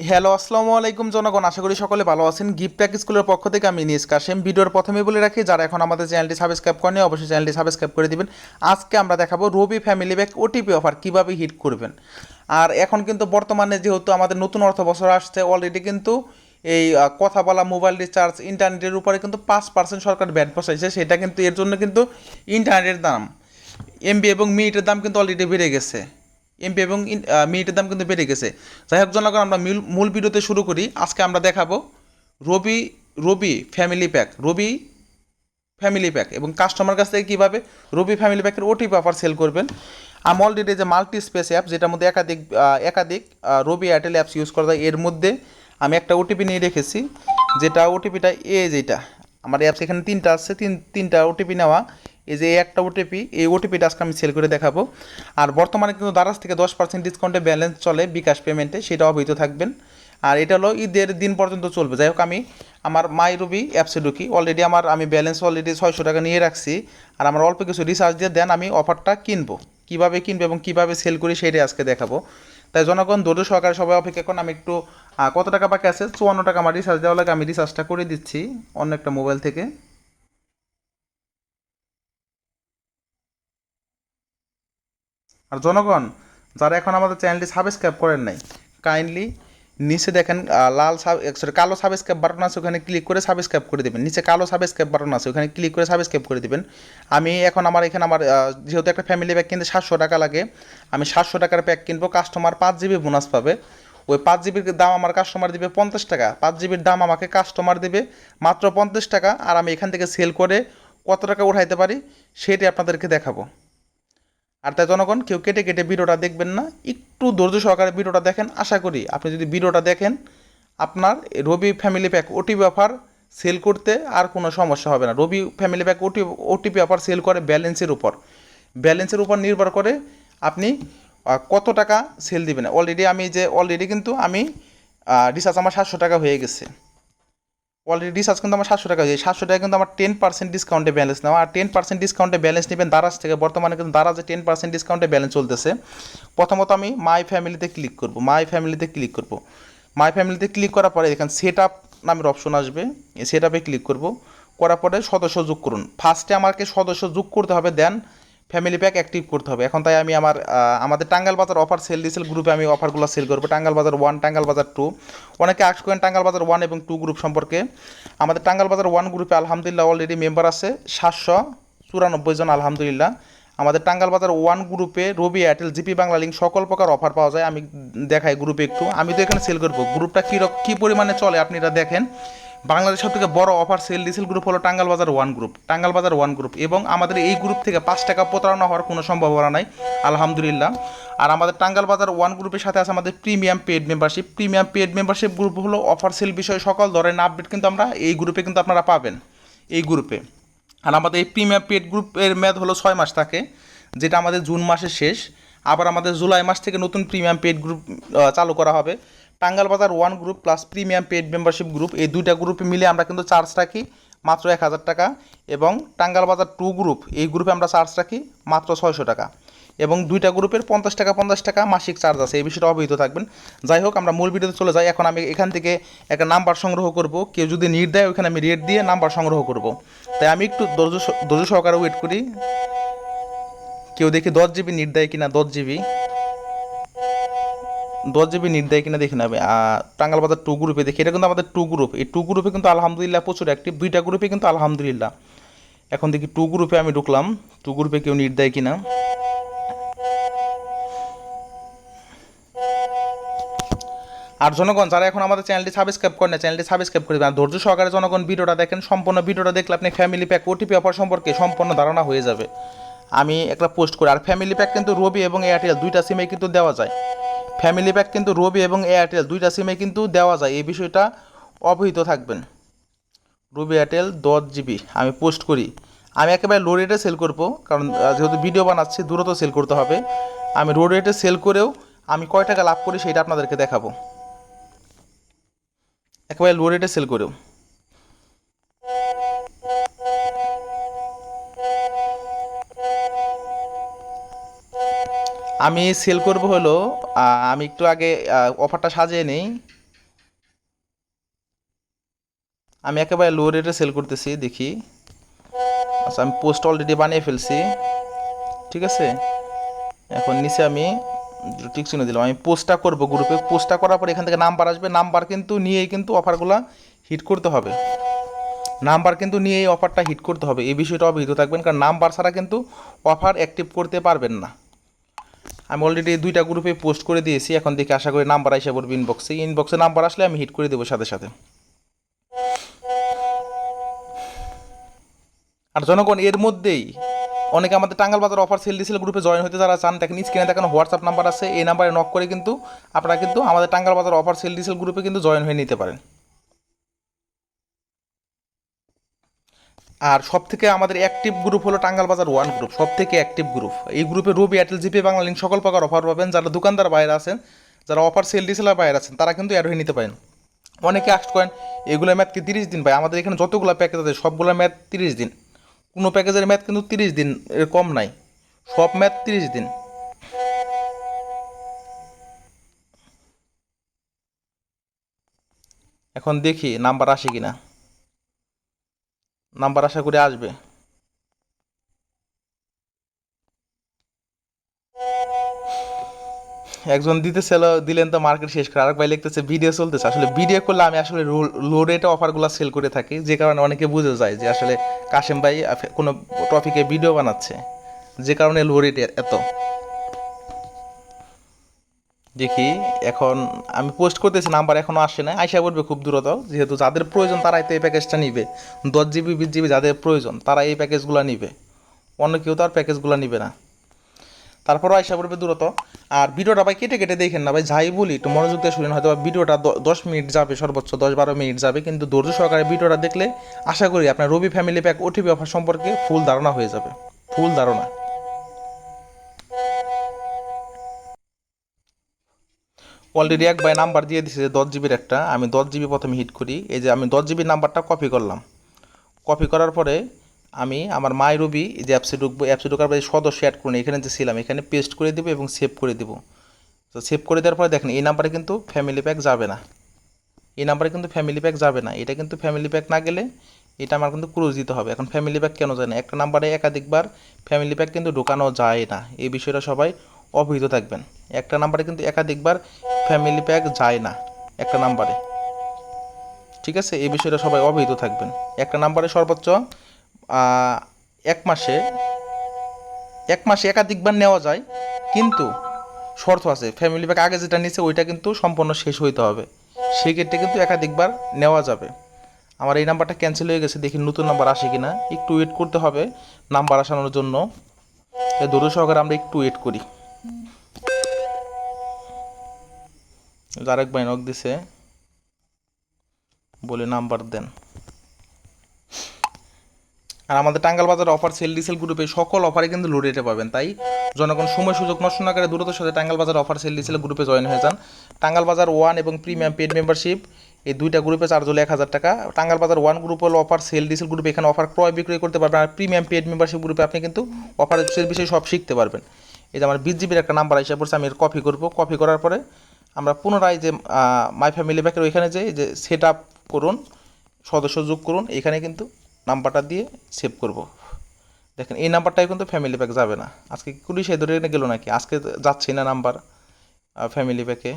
Hello, আসসালামু আলাইকুম জনগণ। আশা করি সকলে ভালো আছেন। গিফট প্যাক স্কুলের পক্ষ থেকে আমি নিস কাশেম। ভিডিওর প্রথমে বলে রাখি, যারা এখন আমাদের চ্যানেলটি সাবস্ক্রাইব করেনি অবশ্যই চ্যানেলটি সাবস্ক্রাইব করে দিবেন। আজকে আমরা দেখাবো Robi family bag OTP offer কীভাবে হিট করবেন। আর এখন কিন্তু বর্তমানে যেহেতু আমাদের নতুন অর্থ বছর আসছে অলরেডি কিন্তু এই কথা বলা মোবাইল রিচার্জ ইন্টারনেটের উপরে কিন্তু পাঁচ পার্সেন্ট সরকার ব্যাট বসাইছে। সেটা কিন্তু, এর জন্য কিন্তু ইন্টারনেটের দাম এমবি এবং মিনিটের দাম কিন্তু অলরেডি বেড়ে গেছে। এমপি এবং মিনিটের দাম কিন্তু বেড়ে গেছে। যাই হোক, জনগণ, আমরা মূল ভিডিওতে শুরু করি। আজকে আমরা দেখাবো Robi Robi family pack Robi family pack এবং কাস্টমার কাছ থেকে কীভাবে রবি ফ্যামিলি প্যাকের ওটিপি অফার সেল করবেন। আমি অলরেডি যে মাল্টি স্পেস অ্যাপ যেটার মধ্যে একাধিক একাধিক রবি এয়ারটেল অ্যাপস ইউজ করা যায়, এর মধ্যে আমি একটা ওটিপি নিয়ে রেখেছি। যেটা ওটিপিটা এ যেটা, আমার অ্যাপস এখানে তিনটা আসছে তিন, তিনটা ওটিপি নেওয়া। এই যে একটা ওটিপি এই ওটিপিটা আজকে আমি সেল করে দেখাবো। আর বর্তমানে কিন্তু দারাজ থেকে দশ পার্সেন্ট ডিসকাউন্টে ব্যালেন্স চলে বিকাশ পেমেন্টে সেটা অবহিত থাকবেন। আর এটা হলো ঈদের দিন পর্যন্ত চলবে। যাই হোক, আমি আমার মাই রুবি অ্যাপসে ঢুকি। অলরেডি আমার আমি ব্যালেন্স অলরেডি ছয়শো টাকা নিয়ে রাখছি। আর আমার অল্প কিছু রিচার্জ দিয়ে দেন, আমি অফারটা কিনবো। কীভাবে কিনবো এবং কীভাবে সেল করি সেটাই আজকে দেখাবো। তাই জনগণ, ধৈর্য সহকারে সবাই অপেক্ষা করুন। আমি একটু কত টাকা বাকি আছে? চুয়ান্ন টাকা আমার রিচার্জ দেওয়া লাগে, আমি রিচার্জটা করে দিচ্ছি অন্য একটা মোবাইল থেকে। আর জনগণ যারা এখন আমাদের চ্যানেলটি সাবস্ক্রাইব করেন নাই কাইন্ডলি নিচে দেখেন লাল সরি কালো সাবস্ক্রাইব বাটন আছে, ওখানে ক্লিক করে সাবস্ক্রাইব করে দেবেন। নিচে কালো সাবস্ক্রাইব বাটন আছে, ওখানে ক্লিক করে সাবস্ক্রাইব করে দেবেন। আমি এখন আমার এখানে আমার যেহেতু একটা ফ্যামিলি প্যাক কিনতে সাতশো টাকা লাগে, আমি সাতশো টাকার প্যাক কিনবো কাস্টমার পাঁচ জিবি বোনাস পাবে। ওই পাঁচ জিবির দাম আমার কাস্টমার দিবে পঞ্চাশ টাকা, পাঁচ জিবির দাম আমাকে কাস্টমার দেবে মাত্র পঞ্চাশ টাকা, আর আমি এখান থেকে সেল করে কত টাকা উঠাইতে পারি, সেটাই আপনাদেরকে দেখাবো। আর তাই জনগণ কেউ কেটে কেটে ভিডিওটা দেখবেন না, একটু ধৈর্য সহকারে ভিডিওটা দেখেন। আশা করি আপনি যদি ভিডিওটা দেখেন, আপনার Robi family pack OTP offer sell করতে আর কোনো সমস্যা হবে না। রবি ফ্যামিলি প্যাক ওটি ওটিপি অফার সেল করে ব্যালেন্সের উপর। ব্যালেন্সের উপর নির্ভর করে আপনি কত টাকা সেল দিবেন। অলরেডি আমি যে অলরেডি কিন্তু আমি রিচার্জ আমার সাতশো টাকা হয়ে গেছে। অলরেডি রিচার্জ কিন্তু আমার সাতশো টাকা হয়েছে সাতশো টাকা কিন্তু আমার টেন পার্সেন্ট ডিসকাউন্টে ব্যালেন্স নেওয়া। আর টেন পার্সেন্ট ডিসকাউন্টে ব্যালেন্স নেবেন দারাজ থেকে। বর্তমানে কিন্তু দারাজে টেন পার্সেন্ট ডিসকাউন্টে ব্যালেন্স চলতেছে। প্রথমত আমি মাই ফ্যামিলিতে ক্লিক করব। মাই ফ্যামিলিতে ক্লিক করব। মাই ফ্যামিলিতে ক্লিক করার পরে এখানে সেট আপ নামের অপশন আসবে। সেট আপে ক্লিক করব। করার পরে সদস্য যোগ করুন। ফার্স্টে আমাকে সদস্য যোগ করতে হবে দেন ফ্যামিলি প্যাক অ্যাক্টিভ করতে হবে। এখন তাই আমি আমার আমাদের টাঙ্গাল বাজার অফার সেল দিয়েছিল গ্রুপে আমি অফারগুলো সেল করব। টাঙ্গাল বাজার ওয়ান টাঙ্গাল বাজার টু অনেকে আস করেন টাঙ্গাল বাজার ওয়ান এবং টু গ্রুপ সম্পর্কে। আমাদের টাঙ্গাল বাজার ওয়ান গ্রুপে আলহামদুলিল্লাহ অলরেডি মেম্বার আছে সাতশো চুরানব্বই জন, আলহামদুলিল্লাহ। আমাদের টাঙ্গাল বাজার ওয়ান গ্রুপে রবি এয়ারটেল, জিপি বাংলা লিঙ্ক সকল প্রকার অফার পাওয়া যায়। আমি দেখাই গ্রুপে একটু। আমি তো এখানে সেল করব। গ্রুপটা কী কী পরিমাণে চলে আপনি এটা দেখেন। বাংলাদেশের সব থেকে বড় অফার সেল ডিসেল গ্রুপ হলো টাঙ্গাল বাজার ওয়ান গ্রুপ টাঙ্গাল বাজার ওয়ান গ্রুপ এবং আমাদের এই গ্রুপ থেকে পাঁচ টাকা প্রতারণা হওয়ার কোনো সম্ভাবনা নাই, আলহামদুলিল্লাহ। আর আমাদের টাঙ্গাল বাজার ওয়ান গ্রুপের সাথে আছে আমাদের premium paid membership premium paid membership group হলো অফার সেল বিষয়ে সকল ধরনের আপডেট কিন্তু আমরা এই গ্রুপে কিন্তু আপনারা পাবেন, এই গ্রুপে আর আমাদের এই প্রিমিয়াম পেড গ্রুপের মেয়াদ হলো ছয় মাস থাকে, যেটা আমাদের জুন মাসের শেষ। আবার আমাদের জুলাই মাস থেকে নতুন প্রিমিয়াম পেড গ্রুপ চালু করা হবে। Tangal Bazar one group plus premium paid membership group এই দুইটা গ্রুপে মিলে আমরা কিন্তু চার্জ রাখি মাত্র এক হাজার টাকা এবং টাঙ্গাল বাজার টু গ্রুপ এই গ্রুপে আমরা চার্জ রাখি মাত্র ছয়শো টাকা। এবং দুইটা গ্রুপের পঞ্চাশ টাকা পঞ্চাশ টাকা মাসিক চার্জ আছে, এই বিষয়টা অবহিত থাকবেন। যাই হোক, আমরা মূল ভিডিওতে চলে যাই। এখন আমি এখান থেকে একটা নাম্বার সংগ্রহ করব। কেউ যদি নিট দেয়, ওইখানে আমি রেট দিয়ে নাম্বার সংগ্রহ করব। তাই আমি একটু স- ধৈর্য সহকারে ওয়েট করি। কেউ দেখি দশ জিবি নিট দেয় কিনা, দশ জিবি দশ জিবি নিট দেয় কিনা দেখি নেবে। টাঙ্গাল বাজার টু গ্রুপে দেখি, এটা কিন্তু আমাদের টু গ্রুপ এই টু গ্রুপে কিন্তু আলহামদুলিল্লাহ প্রচুর অ্যাক্টিভ দুইটা গ্রুপে কিন্তু আলহামদুলিল্লাহ। এখন দেখি টু গ্রুপে আমি ঢুকলাম। টু গ্রুপে কেউ নিট দেয় কিনা। আর জনগণ, যারা এখন আমাদের চ্যানেলটি সাবস্ক্রাইব করেন না চ্যানেলটি সাবস্ক্রাইব করে দেবেন। ধৈর্য সহকারে জনগণ ভিডিওটা দেখেন। সম্পূর্ণ ভিডিওটা দেখলে আপনি ফ্যামিলি প্যাক ওটিপি অফার সম্পর্কে সম্পূর্ণ ধারণা হয়ে যাবে। আমি একটা পোস্ট করি। আর ফ্যামিলি প্যাক কিন্তু রবি এবং এয়ারটেল দুইটা সিমে কিন্তু দেওয়া যায়। ফ্যামিলি প্যাক কিন্তু রবি এবং এয়ারটেল দুইটা সিমে কিন্তু দেওয়া যায়। এই বিষয়টা অবহিত থাকবেন। রবি এয়ারটেল দশ জিবি আমি পোস্ট করি। আমি একেবারে লো রেটে সেল করব, কারণ যেহেতু ভিডিও বানাচ্ছি দূরত্ব সেল করতে হবে। আমি লো রেটে সেল করেও আমি কয় টাকা লাভ করি সেটা আপনাদেরকে দেখাবো। একেবারে লো রেটে সেল করেও। আমি সেল করব হলো আমি একটু আগে অফারটা সাজিয়ে নেই। আমি একেবারে লো রেটে সেল করতেছি, দেখি। আচ্ছা আমি পোস্ট অলরেডি বানিয়ে ফেলছি, ঠিক আছে? এখন নিচে আমি টিক চিহ্ন দিলাম, আমি পোস্টটা করব গ্রুপে পোস্টটা করার পর এখান থেকে নাম্বার আসবে নাম্বার কিন্তু নিয়েই কিন্তু অফারগুলো হিট করতে হবে। নাম্বার কিন্তু নিয়ে এই অফারটা হিট করতে হবে, এই বিষয়টা অবহিত থাকবেন কারণ নাম্বার ছাড়া কিন্তু অফার অ্যাক্টিভ করতে পারবেন না। আমি অলরেডি দুইটা গ্রুপে পোস্ট করে দিয়েছি, এখন দেখে আশা করি নাম্বার আসে পড়বে ইনবক্সে ইনবক্সে নাম্বার আসলে আমি হিট করে দেবো সাথে সাথে। আর জনগণ, এর মধ্যেই অনেকে আমাদের টাঙ্গাল বাজার অফার সেল দিয়েছিল গ্রুপে জয়েন হতে যারা চান, দেখেন স্ক্রিনে দেখেন হোয়াটসঅ্যাপ নাম্বার আছে, এই নাম্বারে নক করে কিন্তু আপনারা কিন্তু আমাদের টাঙ্গাল বাজার অফার সেল দিয়েছিল গ্রুপে কিন্তু জয়েন হয়ে নিতে পারেন। আর সব থেকে আমাদের অ্যাক্টিভ গ্রুপ হলো টাঙ্গাল বাজার ওয়ান গ্রুপ সব থেকে অ্যাক্টিভ গ্রুপ এই গ্রুপে রবি এয়ারটেল জিপে বাংলা লিঙ্ক সকল প্রকার অফার পাবেন। যারা দোকানদার বাইরে আছেন, যারা অফার সেল ডিসেলার বাইরে আছেন, তারা কিন্তু অ্যাড হয়ে নিতে পারেন। অনেকে আস্ট করেন, এগুলো ম্যাথ কি তিরিশ দিন ভাই? আমাদের এখানে যতগুলো প্যাকেজ আছে, সবগুলো ম্যাথ তিরিশ দিন। কোনো প্যাকেজের ম্যাথ কিন্তু তিরিশ দিন এর কম নাই। সব ম্যাথ তিরিশ দিন। এখন দেখি, নাম্বার আসে কিনা। নাম্বার আশা করে আসবে। একজন দিতে দিতেছিল, দিলেন তো মার্কেট শেষ করে। আরেক ভাই লিখতেছে ভিডিও চলতেছে। আসলে ভিডিও করলে আমি আসলে লো রেটে অফারগুলো সেল করে থাকি, যে কারণে অনেকে বুঝে যায় যে আসলে কাশেম ভাই কোনো টপিকে ভিডিও বানাচ্ছে, যে কারণে লো রেট এত। দেখি, এখন আমি পোস্ট করতেছি নাম্বার এখনও আসে না আইসা পড়বে খুব দ্রুত, যেহেতু যাদের প্রয়োজন তারাই তো এই প্যাকেজটা নিবে। দশ জিবি বিশ জিবি যাদের প্রয়োজন, তারা এই প্যাকেজগুলো নিবে। অন্য কেউ তো আর প্যাকেজগুলো নিবে না। তারপরও আইসা পড়বে দ্রুত। আর ভিডিওটা ভাই কেটে কেটে দেখেন না ভাই, যাই বলি, একটু মনোযোগ দিয়ে শুনেন হয়তো ভিডিওটা দশ মিনিট যাবে, সর্বোচ্চ দশ বারো মিনিট যাবে, কিন্তু ধৈর্য সহকারে ভিডিওটা দেখলে আশা করি আপনার Robi family pack OTP offer সম্পর্কে ফুল ধারণা হয়ে যাবে। ফুল ধারণা। অলরেডি এক ভাই নাম্বার দিয়ে দিছে যে দশ জিবির একটা, আমি দশ জিবি প্রথমে হিট করি। এই যে আমি দশ জিবির নাম্বারটা কপি করলাম। কপি করার পরে আমি আমার মাই রবি যে অ্যাপসে ঢুকবো অ্যাপসে ঢোকার পরে সদস্য অ্যাড করুন। এখানে যে ছিলাম, এখানে পেস্ট করে দেবো এবং সেভ করে দেবো। তো সেভ করে দেওয়ার পরে দেখেন, এই নাম্বারে কিন্তু ফ্যামিলি প্যাক যাবে না। এই নাম্বারে কিন্তু ফ্যামিলি প্যাক যাবে না। এটা কিন্তু ফ্যামিলি প্যাক না গেলে এটা আমার কিন্তু ক্লোজ দিতে হবে। এখন ফ্যামিলি প্যাক কেন যায় না একটা নাম্বারে একাধিকবার ফ্যামিলি প্যাক কিন্তু ঢোকানো যায় না। এই বিষয়টা সবাই অবহিত থাকবেন। একটা নাম্বারে কিন্তু একাধিকবার ফ্যামিলি প্যাক যায় না, একটা নাম্বারে। ঠিক আছে? এই বিষয়টা সবাই অবহিত থাকবেন। একটা নাম্বারে সর্বোচ্চ এক মাসে এক মাসে একাধিকবার নেওয়া যায়, কিন্তু শর্ত আছে ফ্যামিলি প্যাক আগে যেটা নিচ্ছে ওইটা কিন্তু সম্পূর্ণ শেষ হইতে হবে। সেই ক্ষেত্রে কিন্তু একাধিকবার নেওয়া যাবে। আমার এই নাম্বারটা ক্যান্সেল হয়ে গেছে, দেখি নতুন নাম্বার আসে কিনা। একটু ওয়েট করতে হবে, নাম্বার আসানোর জন্য। দূর সহকারে আমরা একটু ওয়েট করি। আরেক ভাই নক দিছে। বলে নাম্বার দেন। আর আমাদের টাঙ্গাল বাজার অফার সেল ডিসেল গ্রুপে সকল অফারে কিন্তু লো রেটে পাবেন, তাই? জনগণ সময় সুযোগ নষ্ট না করে দ্রুত সাথে টাঙ্গাল বাজার অফার সেল ডিসেল গ্রুপে জয়েন হয়ে যান। টাঙ্গাল বাজার ওয়ান এবং প্রিমিয়াম পেড মেম্বারশিপ এই দুইটা গ্রুপে চার্জ হলো এক হাজার টাকা। টাঙ্গাল বাজার ওয়ান গ্রুপ হলো অফার সেল ডিসেল গ্রুপে এখানে অফার ক্রয় বিক্রয় করতে পারবেন। আর প্রিমিয়াম পেড মেম্বারশিপ গ্রুপে আপনি কিন্তু অফার বিষয়ে সব শিখতে পারবেন। এই যে আমার বিশ জিবির একটা নাম্বার এসে পড়ছে, আমি এর কপি করব। কপি করার পরে আমরা পুনরায় যে মাই ফ্যামিলি ব্যাকের ওইখানে যে যে সেট আপ করুন, সদস্য যোগ করুন, এখানে কিন্তু নাম্বারটা দিয়ে সেভ করব। দেখেন, এই নাম্বারটাই কিন্তু ফ্যামিলি প্যাক যাবে না। আজকে সে ধরে গেল নাকি? আজকে যাচ্ছে না নাম্বার ফ্যামিলি প্যাকে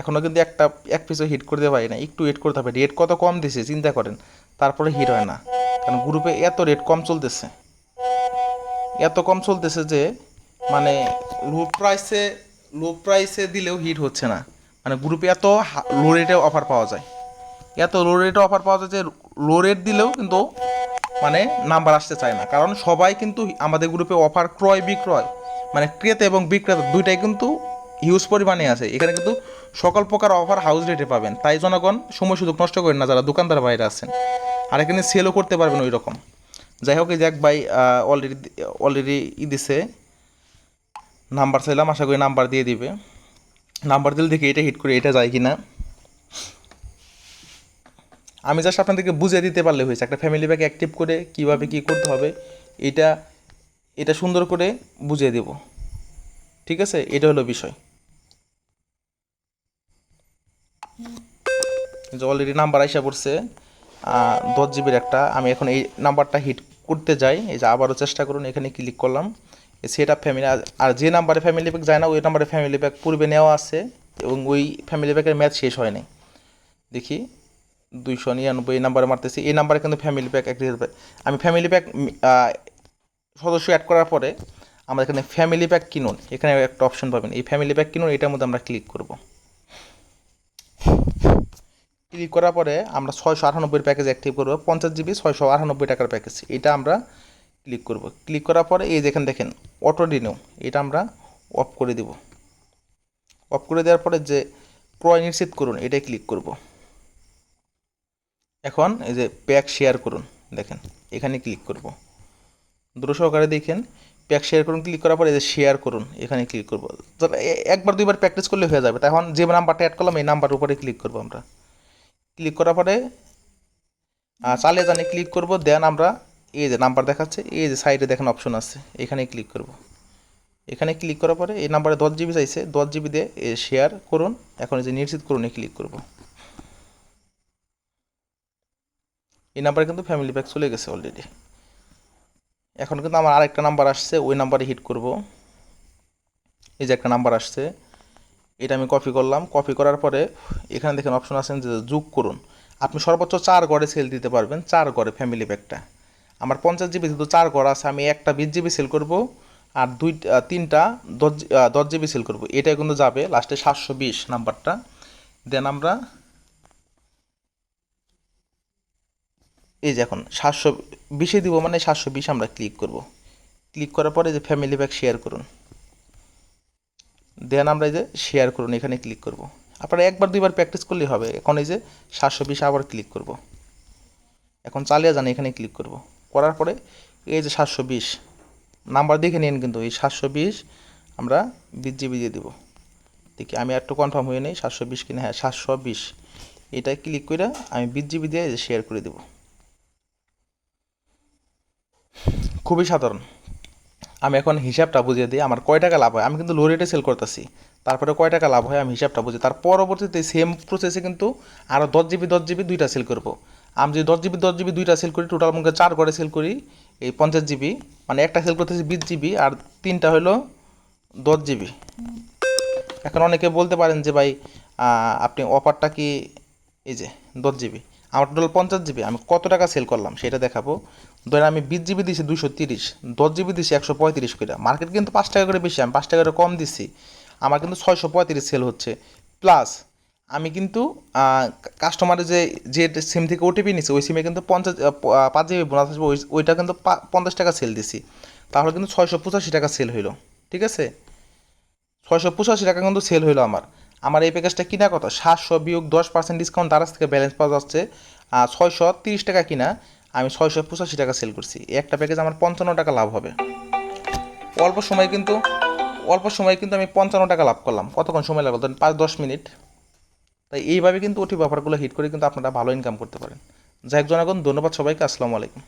এখনও কিন্তু একটা, এক পিসও হিট করতে পারি না একটু হিট করতে হবে। রেট কত কম দিছে, চিন্তা করেন। তারপরে হিট হয় না। কারণ গ্রুপে এত রেট কম চলতেছে। এত কম চলতেছে যে মানে লো প্রাইসে লো প্রাইসে দিলেও হিট হচ্ছে না। মানে গ্রুপে এত লো রেটে অফার পাওয়া যায়। এত লো রেটে অফার পাওয়া যায় যে লো রেট দিলেও কিন্তু মানে নাম্বার আসতে চায় না। কারণ সবাই কিন্তু আমাদের গ্রুপে অফার ক্রয়, বিক্রয় মানে ক্রেতা এবং বিক্রেতা দুইটাই কিন্তু হিউজ পরিমাণে আছে। এখানে কিন্তু সকল প্রকার অফার হাউস রেটে পাবেন। তাই জনগণ সময় সুযোগ নষ্ট করেন না যারা দোকানদার বাইরে আছেন। আর এখানে সেলও করতে পারবেন ওই রকম যাই হোক, এই যে এক ভাই অলরেডি অলরেডি ই দিছে। নাম্বার চাইলাম, আশা করি নাম্বার দিয়ে দিবে। নাম্বার দিলে দেখি এটা হিট করে এটা যায় কি না আমি জাস্ট আপনাদেরকে বুঝিয়ে দিতে পারলে হয়েছে। একটা ফ্যামিলি ব্যাগ অ্যাক্টিভ করে কীভাবে কি করতে হবে, এটা এটা সুন্দর করে বুঝিয়ে দেব। ঠিক আছে? এটা হলো বিষয়। যে অলরেডি নাম্বার আইসা পড়ছে। দশ জিবির একটা। আমি এখন এই নাম্বারটা হিট করতে যাই। এই যে আবারও চেষ্টা করুন, এখানে ক্লিক করলাম। সেট আপ ফ্যামিলি আর যে নাম্বারে ফ্যামিলি প্যাক যায় না, ওই নাম্বারে ফ্যামিলি প্যাক পূর্বে নেওয়া আছে এবং ওই ফ্যামিলি প্যাকের ম্যাচ শেষ হয়নি দেখি, দুইশো নিরানব্বই এই নাম্বারে মারতেছি। এই নাম্বারে কিন্তু ফ্যামিলি প্যাক এক আমি ফ্যামিলি প্যাক সদস্য অ্যাড করার পরে আমরা এখানে ফ্যামিলি প্যাক কিনুন। এখানে একটা অপশন পাবেন। এই ফ্যামিলি প্যাক কিনুন, এটার মধ্যে আমরা ক্লিক করব। ক্লিক করার পরে আমরা ছয়শো আটানব্বই প্যাকেজ অ্যাক্টিভ করব, পঞ্চাশ জিবি ছয়শো আটানব্বই টাকার প্যাকেজ। এটা আমরা ক্লিক করব। ক্লিক করার পরে এই যেখানে দেখেন, অটো রিনিউ, এটা আমরা অফ করে দিব। অফ করে দেওয়ার পরে যে ক্রয় নিশ্চিত করুন, এটাই ক্লিক করব। এখন এই যে প্যাক শেয়ার করুন, দেখেন, এখানে ক্লিক করব। দ্রুত সহকারে দেখেন, প্যাক শেয়ার করুন, ক্লিক করার পরে যে শেয়ার করুন, এখানে ক্লিক করব। একবার দুইবার প্র্যাকটিস করলে হয়ে যাবে। তখন যে নাম্বারটা অ্যাড করলাম, এই নাম্বার উপরে ক্লিক করব আমরা। ক্লিক করার পরে চালিয়ে জানি ক্লিক করব দেন আমরা এই যে নাম্বার দেখাচ্ছে, এই যে সাইডে দেখেন অপশন আছে, এখানে ক্লিক করব। এখানে ক্লিক করার পরে এই নাম্বারে দশ জিবি চাইছে, দশ জিবি দিয়ে শেয়ার করুন, এখন এই যে নিশ্চিত করুন, এ ক্লিক করব। এই নাম্বারে কিন্তু ফ্যামিলি প্যাক চলে গেছে অলরেডি এখন কিন্তু আমার আরেকটা নাম্বার আসছে, ওই নাম্বারে হিট করব। এই যে একটা নাম্বার আসছে এটা আমি কপি করলাম। কপি করার পরে এখানে দেখেন অপশন আছেন যে যোগ করুন। আপনি সর্বোচ্চ চার গড়ে সেল দিতে পারবেন, চার গড়ে ফ্যামিলি প্যাকটা আমার পঞ্চাশ জিবি যেহেতু চার গড় আছে, আমি একটা বিশ জিবি সেল করব আর দুই তিনটা দশ দশ জিবি সেল করব। এটা কিন্তু যাবে লাস্টে সাতশো বিশ নাম্বারটা দেন আমরা এই যে এখন সাতশো, বিশে দিব মানে সাতশো বিশ আমরা ক্লিক করব। ক্লিক করার পরে যে ফ্যামিলি প্যাক শেয়ার করুন। দেন আমরা এই যে শেয়ার করুন, এখানে ক্লিক করব। আপনারা একবার, দুইবার প্র্যাকটিস করলেই হবে। এখন এই যে সাতশো বিশ আবার ক্লিক করব। এখন চালিয়ে যান, এখানে ক্লিক করব। করার পরে এই যে সাতশো বিশ নাম্বার দেখে নিন কিন্তু, এই সাতশো বিশ আমরা বিশ জিবি দিয়ে দেবো। দেখি, আমি একটু কনফার্ম হয়ে নেই, সাতশো বিশ কিনা হ্যাঁ সাতশো বিশ। এটা ক্লিক করে আমি বিশ জিবি দিয়ে শেয়ার করে দেবো। খুবই সাধারণ। আমি এখন হিসাবটা বুঝিয়ে দিই, আমার কয় টাকা লাভ হয়? আমি কিন্তু লো রেটে সেল করতেছি। তারপরে কয় টাকা লাভ হয় আমি হিসাবটা বুঝি তার পরবর্তীতে সেম প্রসেসে কিন্তু আরও দশ জিবি দশ জিবি দুইটা সেল করব। আমি যদি দশ জিবি দশ জিবি দুইটা সেল করি টোটাল মুখে চার করে সেল করি, এই পঞ্চাশ জিবি মানে একটা সেল করতেছি বিশ জিবি আর তিনটা হলো দশ জিবি এখন অনেকে বলতে পারেন যে ভাই আপনি অফারটা কি, এই যে দশ জিবি আমার টোটাল পঞ্চাশ জিবি আমি কত টাকা সেল করলাম সেটা দেখাবো। ধরেন আমি বিশ জিবি দিছি দুশো তিরিশ, দশ জিবি দিছি একশো পঁয়ত্রিশ করে মার্কেট কিন্তু পাঁচ টাকা করে বেশি, আমি পাঁচ টাকা করে কম দিছি। আমার কিন্তু ছয়শো পঁয়ত্রিশ সেল হচ্ছে। প্লাস আমি কিন্তু কাস্টমারের যে যে সিম থেকে ওটিপি নিছে, ওই সিমে কিন্তু পঞ্চাশ পাঁচ জিবি বোনাস আসবে, ওই, ওইটা কিন্তু পঞ্চাশ টাকা সেল দিছি। তাহলে কিন্তু ছয়শো পঁচাশি টাকা সেল হইল। ঠিক আছে? ছয়শো পঁচাশি টাকা কিন্তু সেল হইল আমার। আমার এই প্যাকেজটা কিনা কত? সাতশো বিয়োগ দশ পার্সেন্ট ডিসকাউন্ট তার থেকে ব্যালেন্স পাওয়া যাচ্ছে ছয়শো তিরিশ টাকা কিনা। আমি ছয়শো পঁচাশি টাকা সেল করছি। একটা প্যাকেজ আমার পঞ্চান্ন টাকা লাভ হবে। অল্প সময় কিন্তু, অল্প সময় কিন্তু আমি পঞ্চান্ন টাকা লাভ করলাম। কতক্ষণ সময় লাগল? ধরেন পাঁচ, দশ মিনিট। তাই এইভাবে কিন্তু ওটি ব্যাপারগুলো হিট করে কিন্তু আপনারা ভালো ইনকাম করতে পারেন। যাই হোক, জনগণ, ধন্যবাদ সবাইকে। আসসালামু আলাইকুম।